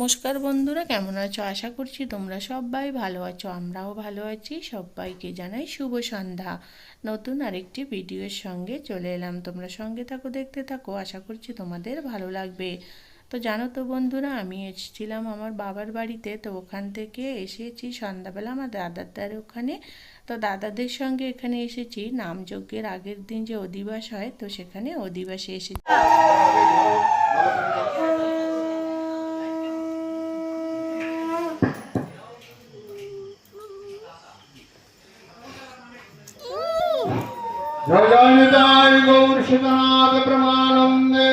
নমস্কার বন্ধুরা, কেমন আছো? আশা করছি তোমরা সবাই ভালো আছো, আমরাও ভালো আছি। সবাইকে জানাই শুভ সন্ধ্যা। নতুন আরেকটি ভিডিওর সঙ্গে চলে এলাম। তোমরা সঙ্গে থাকো, দেখতে থাকো, আশা করছি তোমাদের ভালো লাগবে। তো জানো তো বন্ধুরা, আমি এসেছিলাম আমার বাবার বাড়িতে, তো ওখান থেকে এসেছি সন্ধ্যাবেলা আমার দাদার ওখানে। তো দাদাদের সঙ্গে এখানে এসেছি। নামযজ্ঞের আগের দিন যে অধিবাস হয়, তো সেখানে অধিবাসে এসেছি। জয় জয় নিতাই গৌর সীতানাথ প্রমানন্দে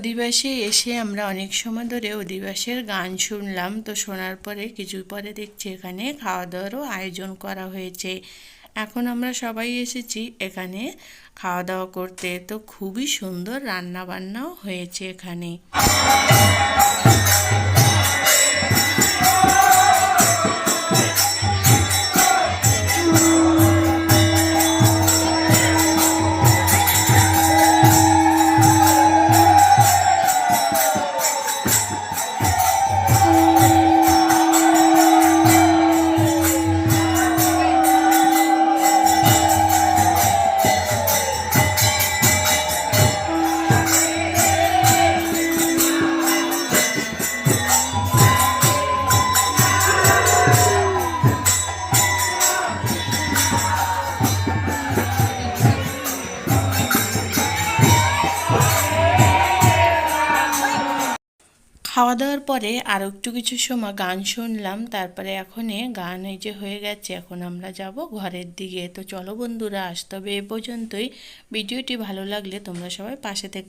অধিবাসে এসে আমরা অনেক সময় ধরে অধিবাসের গান শুনলাম। তো শোনার পরে কিছু পরে দেখছি এখানে খাওয়া দাওয়ারও আয়োজন করা হয়েছে। এখন আমরা সবাই এসেছি এখানে খাওয়া দাওয়া করতে। তো খুবই সুন্দর রান্না বান্নাও হয়েছে এখানে। খাওয়া দাওয়ার পরে আর একটু কিছু সময় গান শুনলাম, তারপরে এখনে গান এই যে হয়ে গেছে, এখন আমরা যাব ঘরের দিকে। তো চলো বন্ধুরা আসতে হবে এ পর্যন্তই। ভিডিওটি ভালো লাগলে তোমরা সবাই পাশে থেকে।